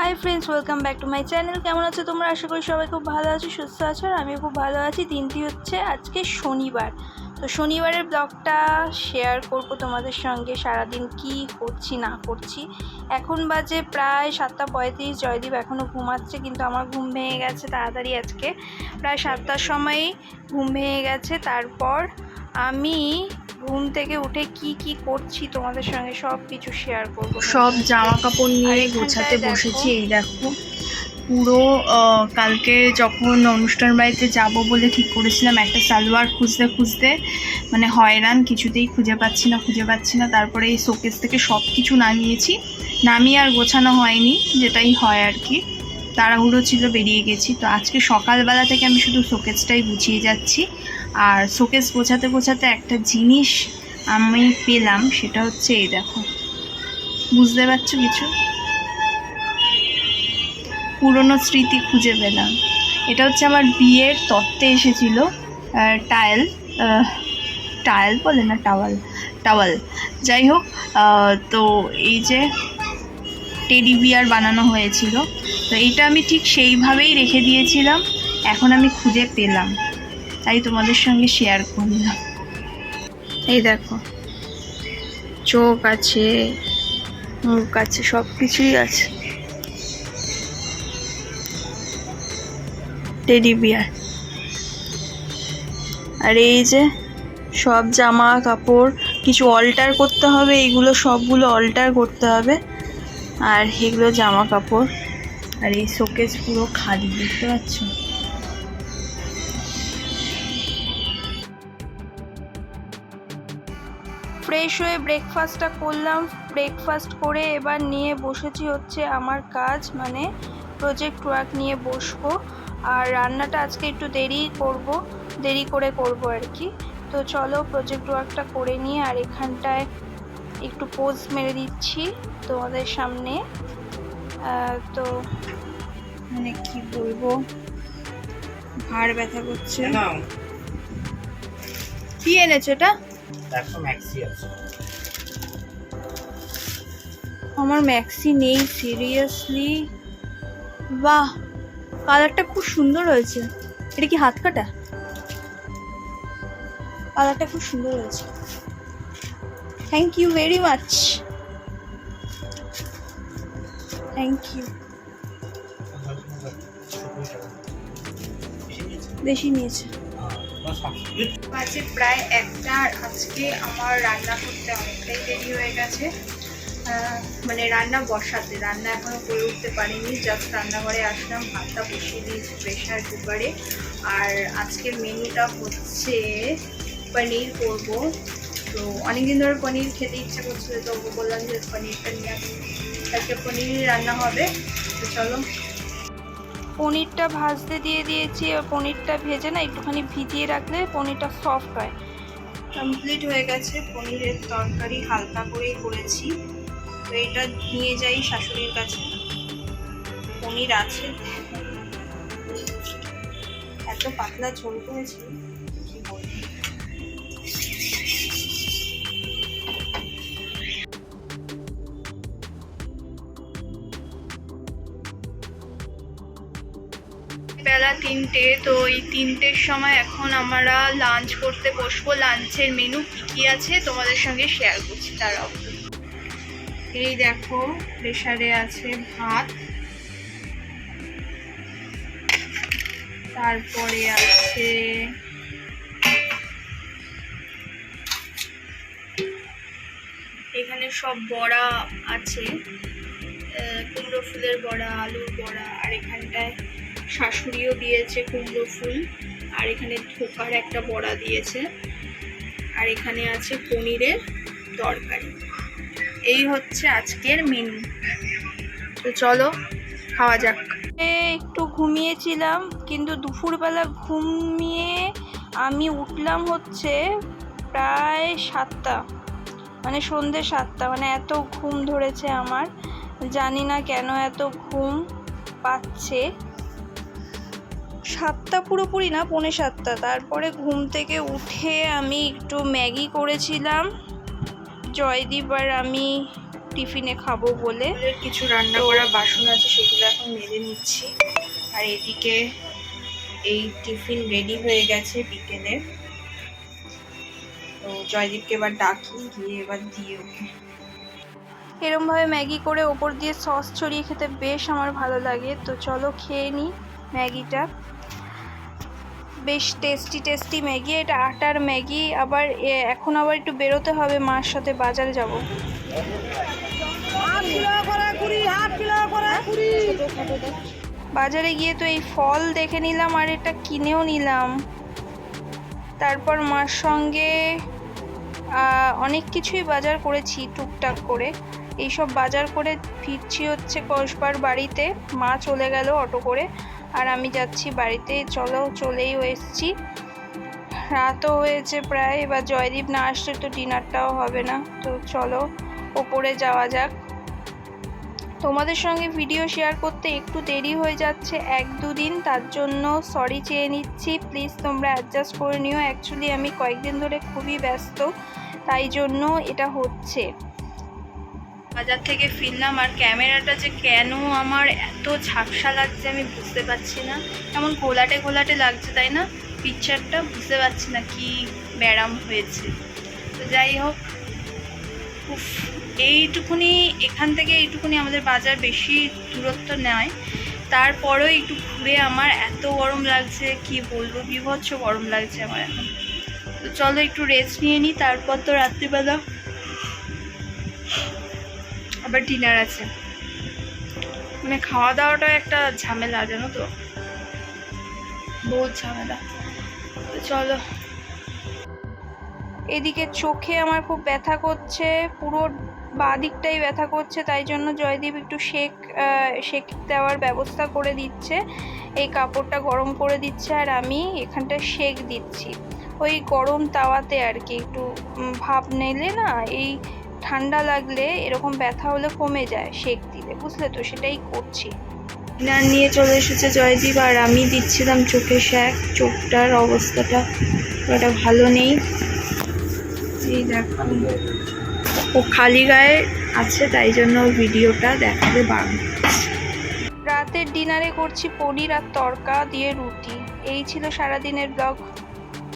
Hi friends welcome back to my channel কেমন আছো তোমরা? আশা করি সবাই খুব ভালো আছো, সুস্থ আছো, আর আমিও খুব ভালো আছি। দিনটি হচ্ছে আজকে শনিবার। তো শনিবারের ব্লগটা শেয়ার করব তোমাদের সঙ্গে। সারাদিন কি করছি, না করছি। এখন বাজে প্রায় সাতটা পঁয়ত্রিশ। জয়দীপ এখনও ঘুমাচ্ছে, কিন্তু আমার ঘুম ভেঙে গেছে তাড়াতাড়ি আজকে। প্রায় সাতটার সময়ই ঘুম ভেঙে গেছে। তারপর আমি ঘুম থেকে উঠে কি কি করছি তোমাদের সঙ্গে সব কিছু শেয়ার করব। সব জামা কাপড় নিয়ে গোছাতে বসেছি এই দেখো। পুরো কালকে যখন অনুষ্ঠান বাড়িতে যাব বলে ঠিক করেছিলাম একটা সালোয়ার খুঁজতে খুঁজতে মানে হয়রান কিছুতেই খুঁজে পাচ্ছি না খুঁজে পাচ্ছি না। তারপরে এই শোকেস থেকে সব কিছু নামিয়েছি। নামিয়ে আর গোছানো হয়নি যেটাই হয় আর কি। তাড়াহুড়ো ছিল বেরিয়ে গেছি। তো আজকে সকালবেলা থেকে আমি শুধু শোকেসটাই গুছিয়ে যাচ্ছি। আর শোকেস গোছাতে গোছাতে একটা জিনিস আমি পেলাম, সেটা হচ্ছে এই দেখো। বুঝতে পারছ কিছু? পুরনো স্মৃতি খুঁজে পেলাম। এটা হচ্ছে আমার বিয়ের তত্ত্বে এসেছিল টাইল টাইল বলে না, টাওয়াল টাওয়াল। যাই হোক তো এই যে টেডি বিয়ার বানানো হয়েছিল, তো এটা আমি ঠিক সেইভাবেই রেখে দিয়েছিলাম, এখন আমি খুঁজে পেলাম। তাই তোমাদের সঙ্গে শেয়ার করলাম। এই দেখো, চোখ আছে, মুখ আছে সব কিছুই আছে। টেডি বিয়ার আর এই যে, সব জামা কাপড়, কিছু অল্টার করতে হবে, এইগুলো সবগুলো অল্টার করতে হবে। আর এগুলো জামা কাপড়। আর এই শোকেজ পুরো খালি, দেখতে পাচ্ছ? ফ্রেশ হয়ে ব্রেকফাস্টটা করলাম। ব্রেকফাস্ট করে এবার নিয়ে বসেছি হচ্ছে আমার কাজ মানে প্রজেক্ট ওয়ার্ক নিয়ে বসবো। আর রান্নাটা আজকে একটু দেরি করব দেরি করে করব আর কি। তো চলো প্রজেক্ট ওয়ার্কটা করে নিয়ে আর এখানটায় একটু পোজ মেরে দিচ্ছি তোমাদের সামনে। তো মানে কি বলব? ঘাড় ব্যথা করছে। কি এনেছো এটা? দেখো ম্যাক্সি আছে। আমার ম্যাক্সি নেই সিরিয়াসলি বাহ কালারটা খুব সুন্দর হয়েছে। এটা কি হাত কাটা? কালারটা খুব সুন্দর হয়েছে। Thank you very much thank you বেশি নিয়েছে। বাজে প্রায় একটা আজকে আমার রান্না করতে অনেকটাই দেরি হয়ে গেছে। মানে রান্না বসাতে, রান্না এখনও করে উঠতে পারিনি জাস্ট রান্নাঘরে আসলাম, ভাতটা বসিয়ে দিয়েছি প্রেশার কুকারে আর আজকের মেনুটা হচ্ছে পনির করব। তো অনেকদিন ধরে পনির খেতে ইচ্ছা করছিল, তো বললাম যে, পনিরটা নিয়ে আসি আজকে পনির রান্না হবে। তো চলো পনিরটা ভাজতে দিয়ে দিয়েছি আর পনিরটা ভেজে না একটুখানি ভিজিয়ে রাখলে পনিরটা সফট হয়। কমপ্লিট হয়ে গেছে, পনিরের তরকারি হালকা করেই করেছি। তো এটা নিয়ে যাই শাশুড়ির কাছে। পনির আছে। এত পাতলা ঝোল করেছি। তিনটে, তো এই তিনটের সময় এখন আমরা লাঞ্চ করতে বসবো। লাঞ্চের মেনু কী কী আছে তোমাদের সঙ্গে শেয়ার করছি তারাও এই দেখো প্রেশারে আছে ভাত। তারপরে আছে এখানে সব বড়া আছে কুমড়ো ফুলের বড়া, আলুর বড়া, আর এখানটায় শাশুড়িও দিয়েছে কুমড়ো ফুল, আর এখানে ধোকার একটা বড়া দিয়েছে, আর এখানে আছে পনিরের তরকারি। এই হচ্ছে আজকের মেনু তো চলো, খাওয়া যাক। একটু ঘুমিয়েছিলাম, কিন্তু দুপুরবেলা ঘুমিয়ে আমি উঠলাম হচ্ছে প্রায় সাতটা মানে সন্ধ্যে সাতটা মানে এত ঘুম ধরেছে আমার। জানি না কেন এত ঘুম পাচ্ছে। সাতটা পুরোপুরি না পৌনে সাতটা। তারপরে ঘুম থেকে উঠে আমি একটু ম্যাগি করেছিলাম। জয়দীপ আর আমি টিফিনে খাব বলে। কিছু রান্না করা বাসন আছে সেগুলো এখন মেজে নিচ্ছি। আর এদিকে এই টিফিন রেডি হয়ে গেছে বিকেলে। তো জয়দীপকে এবার ডাকি গিয়ে এবার দিয়ে ওকে। এরমভাবে ম্যাগি করে ওপর দিয়ে সস ছড়িয়ে খেতে বেশ আমার ভালো লাগে। তো চলো খেয়ে নিই ম্যাগিটা। বেশ টেস্টি টেস্টি ম্যাগি। এটা আটার ম্যাগি আবার এখন আবার একটু বেরোতে হবে মার সাথে বাজারে যাব। বাজারে গিয়ে তো এই ফল দেখে নিলাম আর এটা কিনেও নিলাম। তারপর মার সঙ্গে অনেক কিছুই বাজার করেছি টুকটাক করে। এইসব বাজার করে ফিরছি হচ্ছে কসবার বাড়িতে। মা চলে গেল অটো করে। আর আমি যাচ্ছি বাড়িতে। চলো, চলেই এসছি। রাতও হয়েছে প্রায়, এবার জয়দীপ না আসলে তো ডিনারটাও হবে না। তো চলো, ওপরে যাওয়া যাক। তোমাদের সঙ্গে ভিডিও শেয়ার করতে একটু দেরি হয়ে যাচ্ছে, এক দুদিন, তার জন্য সরি চেয়ে নিচ্ছি। প্লিজ তোমরা অ্যাডজাস্ট করে নিও। অ্যাকচুয়ালি আমি কয়েকদিন ধরে খুবই ব্যস্ত, তাই জন্য এটা হচ্ছে। বাজার থেকে ফিরলাম আর ক্যামেরাটা যে কেন আমার এত ঝাপসা লাগছে আমি বুঝতে পারছি না। এমন ঘোলাটে ঘোলাটে লাগছে, তাই না? পিকচারটা বুঝতে পারছি না কি ব্যারাম হয়েছে। তো যাই হোক, উফ, এইটুকুনি, এখান থেকে এইটুকুনি আমাদের বাজার বেশি দূরত্ব নয়। তারপরেও একটু ঘুরে আমার এত গরম লাগছে, কি বলব, বিভৎস গরম লাগছে আমার এখন। তো চলো একটু রেস্ট নিয়ে নিই তারপর তো রাত্রিবেলা আবার ডিনার আছে। মানে খাওয়া দাওয়াটা একটা ঝামেলা, জানো তো? বহুত ঝামেলা। চলো। এদিকে চোখে আমার খুব ব্যথা করছে, পুরো বাঁ দিকটাই ব্যথা করছে, তাই জন্য জয়দীপ একটু শেক শেক দেওয়ার ব্যবস্থা করে দিচ্ছে। এই কাপড়টা গরম করে দিচ্ছে আর আমি এখানটা শেক দিচ্ছি। ওই গরম তাওয়াতে আর কি, একটু ভাপ নিলে না, এই ঠান্ডা লাগলে এরকম ব্যথা হলে কমে যায় শেক দিলে বুঝলে তো? সেটাই করছি। ডিনার নিয়ে চলে এসেছে জয়দীপ আর আমি দিচ্ছিলাম চোখে শ্যাক চোখটার অবস্থাটা ওটা ভালো নেই। এই দেখো। ও খালি গায়ে আছে তাই জন্য ভিডিওটা দেখাতে বারণ রাতের ডিনারে করছি পনির আর তরকা দিয়ে রুটি। এই ছিল সারাদিনের ব্লগ।